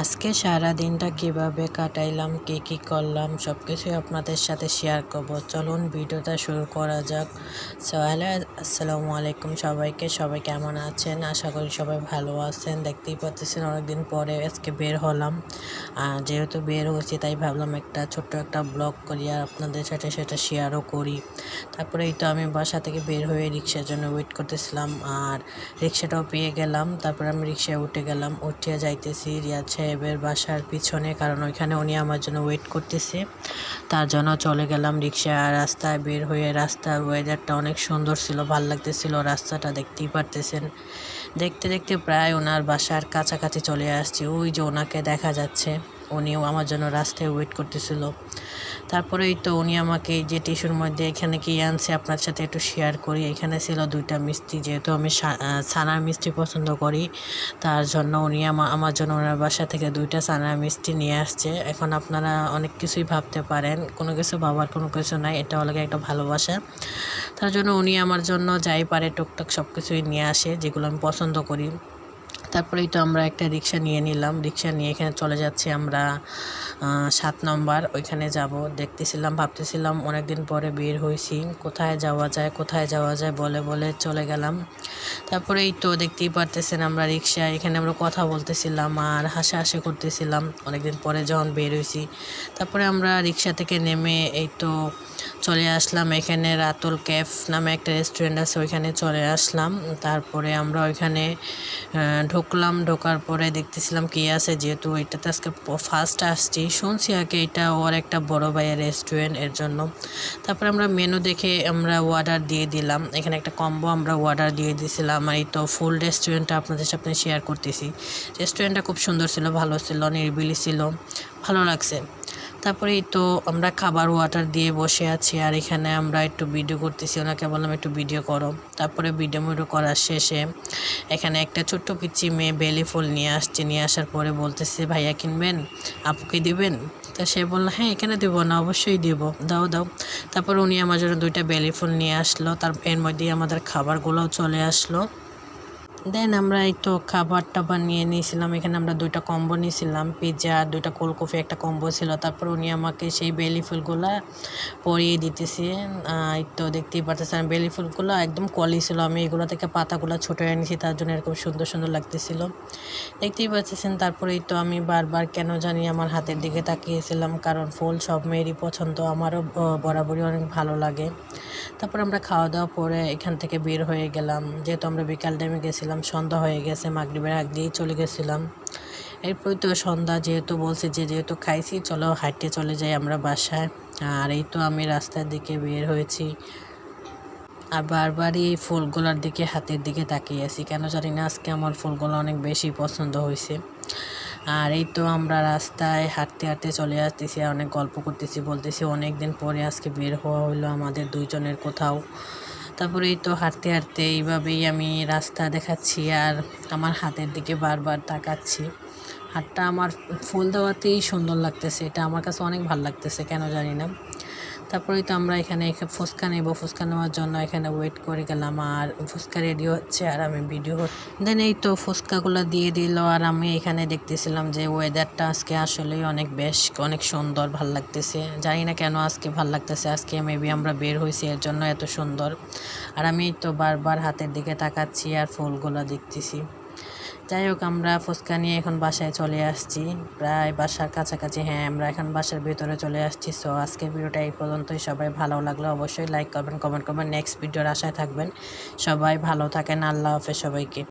আজকে সারা দিনটা কীভাবে কাটাইলাম, কী কী করলাম সব কিছুই আপনাদের সাথে শেয়ার করব। চলুন ভিডিওটা শুরু করা যাক। সো আসসালামু আলাইকুম সবাইকে। সবাই কেমন আছেন? আশা করি সবাই ভালো আছেন। দেখতেই পাচ্ছেন, অনেকদিন পরে আজকে বের হলাম। আর যেহেতু বের হয়েছি, তাই ভাবলাম একটা ছোট্ট একটা ব্লগ করি আর আপনাদের সাথে সেটা শেয়ারও করি। তারপরে এই তো আমি বাসা থেকে বের হয়ে রিক্সার জন্য ওয়েট করতেছিলাম আর রিক্সাটাও পেয়ে গেলাম। তারপরে আমি রিক্সায় উঠে গেলাম। উঠিয়ে যাইতেছি রিয়াজ সাহেবের বাসার পিছনে, কারণ ওইখানে উনি আমার জন্য ওয়েট করতেছে। তার জন্য চলে গেলাম রিক্সা রাস্তায় বের হয়ে রাস্তার ওয়েদারটা অনেক সুন্দর ছিল, ভালো লাগতেছিল, রাস্তাটা দেখতেই পারতেছেন। দেখতে দেখতে প্রায় ওনার বাসার কাছাকাছি চলে আসছি, ওই যে ওনাকে দেখা যাচ্ছে। উনিও আমার জন্য রাস্তায় ওয়েট করতেছিল। তারপরেই তো উনি আমাকে যে টিস্যুর মধ্যে এখানে কি আনছে আপনার সাথে একটু শেয়ার করি। এখানে ছিল দুইটা মিষ্টি, যেহেতু আমি ছানার মিষ্টি পছন্দ করি, তার জন্য উনি আমার জন্য ওনার বাসা থেকে দুইটা ছানার মিষ্টি নিয়ে আসছে। এখন আপনারা অনেক কিছুই ভাবতে পারেন, কোনো কিছু ভাবার কোনো কিছু নাই, এটা হলো একটা ভালোবাসা। তার জন্য উনি আমার জন্য যাই পারে টুকটাক সব কিছুই নিয়ে আসে, যেগুলো আমি পছন্দ করি। তারপরেই তো আমরা একটা রিক্সা নিয়ে নিলাম। রিক্সা নিয়ে এখানে চলে যাচ্ছি আমরা সাত নম্বর। ওইখানে যাব। দেখতেছিলাম, ভাবতেছিলাম অনেক দিন পরে বের হয়েছি। কোথায় যাওয়া যায়, কোথায় যাওয়া যায় বলে বলে চলে গেলাম। তারপরে এই তো দেখতেই পারতেছেন আমরা রিক্সা এখানে আমরা কথা বলতেছিলাম আর হাসাহাসি করতেছিলাম। অনেকদিন পরে যখন বের হয়েছি, তারপরে আমরা রিক্সা থেকে নেমে এই তো চলে আসলাম এখানে রাতুল ক্যাফ নামে একটা রেস্টুরেন্ট আছে, ওইখানে চলে আসলাম। তারপরে আমরা ওইখানে ঢুকলাম, ঢোকার পরে দেখতেছিলাম কি আছে, যেহেতু এটাতে আজকে ফার্স্ট আসছি। শুনছি আগে এটা ওর একটা বড় ভাইয়ের রেস্টুরেন্টের জন্য। তারপরে আমরা মেনু দেখে আমরা অর্ডার দিয়ে দিলাম। এখানে একটা কম্বো আমরা অর্ডার দিয়ে দিয়েছিলাম আর এই তো ফুল রেস্টুরেন্টটা আপনাদের সাথে শেয়ার করতেছি। রেস্টুরেন্টটা খুব সুন্দর ছিল, ভালো ছিল, নিরিবিলি ছিল, ভালো লাগছে। তারপরেই তো আমরা খাবার ওয়াটার দিয়ে বসে আছি, আর এখানে আমরা একটু ভিডিও করতেছি। ওনাকে বললাম, একটু ভিডিও করো। তারপরে ভিডিও মিডিও করার শেষে এখানে একটা ছোট্ট পিচি মেয়ে বেলি ফুল নিয়ে আসছে। নিয়ে আসার পরে বলতেছে, ভাইয়া কিনবেন? আপুকে দিবেন? তা সে বলল হ্যাঁ এখানে দেবো না, অবশ্যই দেবো। দাও দাও। তারপর উনি আমার জন্য দুইটা বেলি ফুল নিয়ে আসলো। তার, এর মধ্যেই আমাদের খাবারগুলোও চলে আসলো। দেন আমরা তো খাবার টাবার নিয়ে নিয়েছিলাম। এখানে আমরা দুইটা কম্বো নিয়েছিলাম। পিৎজা দুইটা কোল্ড কফি একটা কম্বো ছিল। তারপর উনি আমাকে সেই বেলি ফুলগুলো পরিয়ে দিতেছে। এই তো দেখতেই পারতেছেন বেলি ফুলগুলো একদম কলি ছিল। আমি এগুলো থেকে পাতাগুলো ছোটো এনেছি। তার জন্য এরকম সুন্দর সুন্দর লাগতেছিল। দেখতেই পাচ্ছেন তারপরে তো আমি বারবার কেন জানি আমার হাতের দিকে তাকিয়েছিলাম। কারণ ফুল সব মেয়েরই পছন্দ। আমারও বরাবরই অনেক ভালো লাগে। তারপর আমরা খাওয়া দাওয়া পরে এখান থেকে বের হয়ে গেলাম। যেহেতু আমরা বিকাল টাইমে গেছিলাম সন্ধ্যা হয়ে গেছে, মাগরিবের আগ দিয়েই চলে গেছিলাম। এরপর তো সন্ধ্যা যেহেতু বলছে যে যেহেতু খাইছি, চলো হাঁটতে চলে যাই আমরা বাসায়। আর এই তো আমি রাস্তার দিকে বের হয়েছি। আর বারবারই এই ফুলগুলোর দিকে, হাতের দিকে তাকিয়ে আছি। কেন জানি না আজকে আমার ফুলগুলো অনেক বেশি পছন্দ হয়েছে। আর এই তো আমরা রাস্তায় হাঁটতে হাঁটতে চলে আসতেছি, অনেক গল্প করতেছি, বলতেছি অনেক দিন পরে আজকে বের হওয়া হলো আমাদের দুইজনের কোথাও। তারপরে এই তো হাঁটতে হাঁটতে এইভাবেই আমি রাস্তা দেখাচ্ছি আর আমার হাতের দিকে বারবার তাকাচ্ছি। হাতটা আমার ফুল দেওয়াতেই সুন্দর লাগতেছে। এটা আমার কাছে অনেক ভালো লাগতেছে, কেন জানি না। তারপরেই তো আমরা এখানে ফুচকা নেব, ফুচকা নেওয়ার জন্য এখানে ওয়েট করে গেলাম। আর ফুচকা রেডি হচ্ছে আর আমি ভিডিও দেন এই তো ফুচকাগুলো দিয়ে দিল আর আমি এখানে দেখতেছিলাম যে ওয়েদারটা আজকে আসলেই অনেক বেশ, অনেক সুন্দর, ভালো লাগতেছে। জানি না কেন আজকে ভালো লাগতেছে, আজকে মেবি আমরা বের হয়েছি, এর জন্য এত সুন্দর। আর আমি তো বারবার হাতের দিকে তাকাচ্ছি আর ফুলগুলো দেখতেছি। যাই হোক আমরা ফুচকা নিয়ে এখন বাসায় চলে আসছি। প্রায় বাসার কাছাকাছি হ্যাঁ আমরা এখন বাসার ভিতরে চলে আসছি। সো আজকের ভিডিওটা এই পর্যন্তই। সবাই ভালো লাগল অবশ্যই লাইক করবেন কমেন্ট করবেন নেক্সট ভিডিওর আশায় থাকবেন। সবাই ভালো থাকেন। আল্লাহ হাফেজ সবাইকে।